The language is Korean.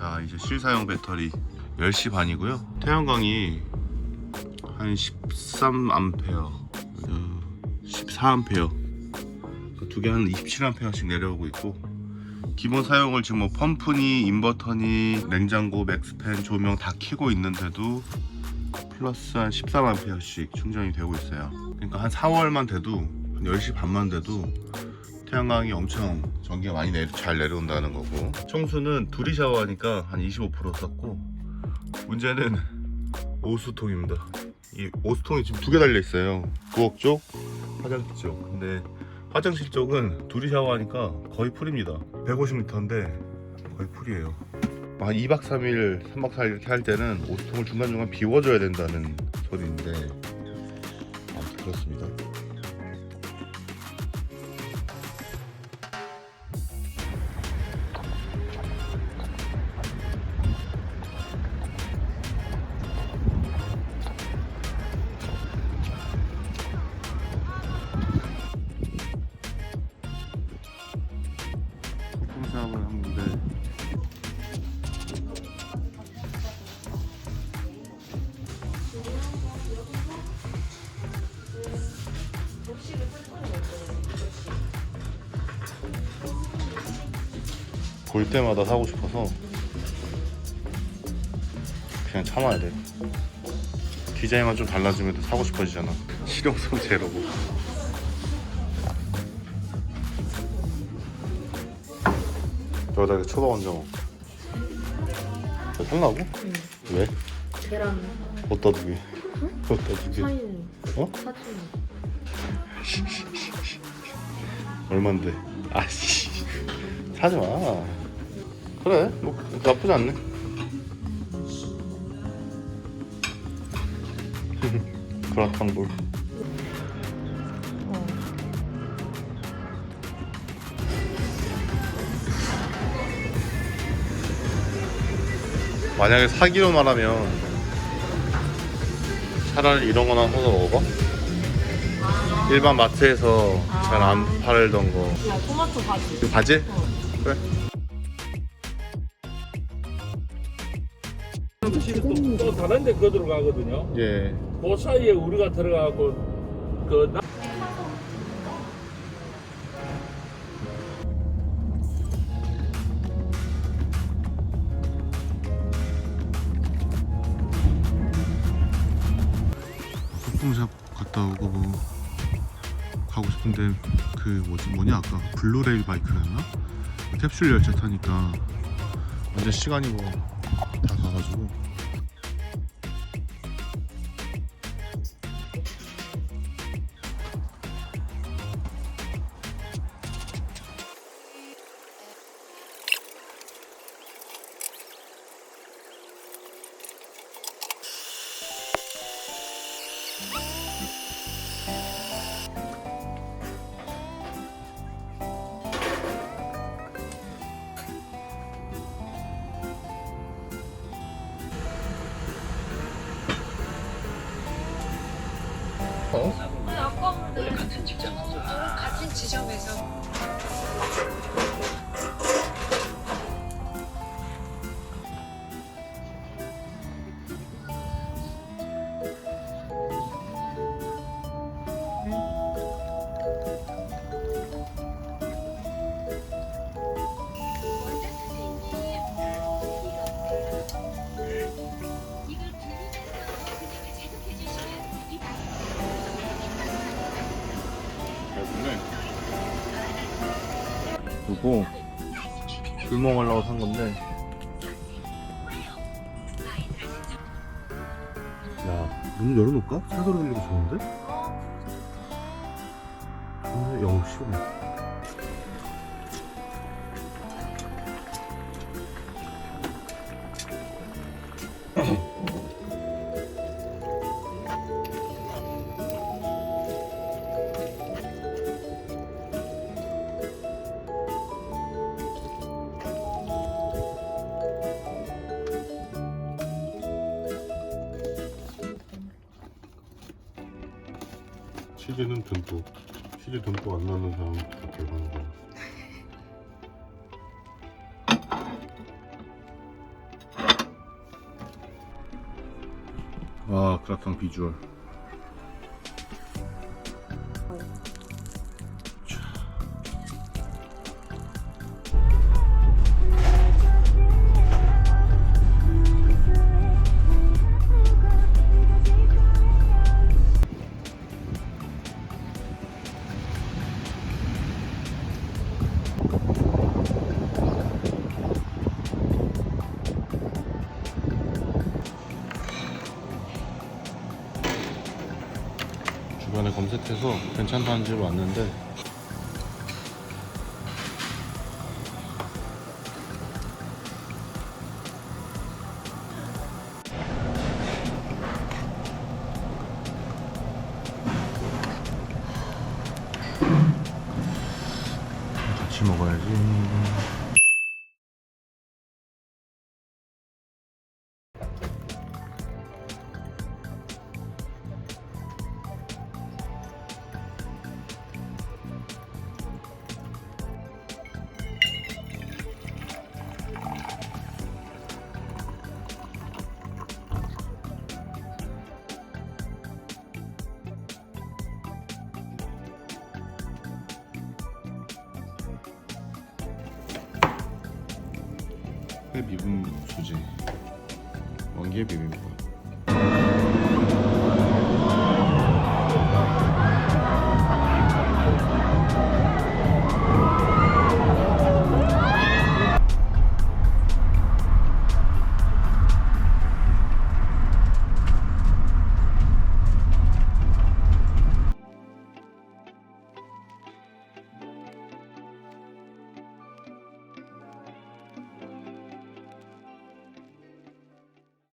자 이제 실사용 배터리 10시 반이고요. 태양광이 한 13A 14A 두 개 한 27A씩 내려오고 있고 기본 사용을 지금 뭐 펌프니 인버터니 냉장고 맥스팬 조명 다 켜고 있는데도 플러스 한 13A씩 충전이 되고 있어요. 그러니까 한 4월만 돼도 한 10시 반만 돼도 태양광이 엄청 전기가 많이 내려, 잘 내려온다는 거고. 청수는 둘이 샤워하니까 한 25% 썼고 문제는 오수통입니다. 이 오수통이 지금 두 개 달려 있어요. 부엌 쪽 화장실 쪽. 근데 화장실 쪽은 둘이 샤워하니까 거의 풀입니다. 150m인데 거의 풀이에요. 한 2박 3일 3박 4일 이렇게 할 때는 오수통을 중간중간 비워줘야 된다는 소리인데 아무튼 그렇습니다 볼 때마다 사고 싶어서 그냥 참아야 돼. 디자인만 좀 달라지면 또 사고 싶어지잖아. 실용성 제로고. 여기다 초밥 얹어. 저 살라고? 응. 왜? 계란 어디다 두게? 어디다 두게? 사인 어? 사진 얼만데? 아씨 사지 마. 그래, 뭐 나쁘지 않네. 그라탕볼. 어. 만약에 사기로 말하면 차라리 이런 거나 사서 먹어봐. 일반 마트에서 잘 안 팔던 거. 야 토마토 바지 바지? 어. 그래. 다른 데 그거 들어 가거든요. 예. 그 사이에 우리가 들어가고 그 나- 소품샵 갔다 오고 뭐 가고 싶은데 그 뭐지 뭐냐 아까 블루레일 바이크였나? 캡슐 열차 타니까 완전 시간이 뭐 다 가가지고 아니 아까운데 같은 직장에서 같은 지점에서 술 먹으려고 산 건데 야 문 열어놓을까? 차 소리 들리고 좋은데? 근데 영 시원해 치즈는 듬뿍 치즈 듬뿍 안 넣는 사람은 다 개방이고 와 그라탕 비주얼. 검색해서 괜찮다는 집 왔는데 같이 먹어야지. 회 미분 수지 원기의 비빔밥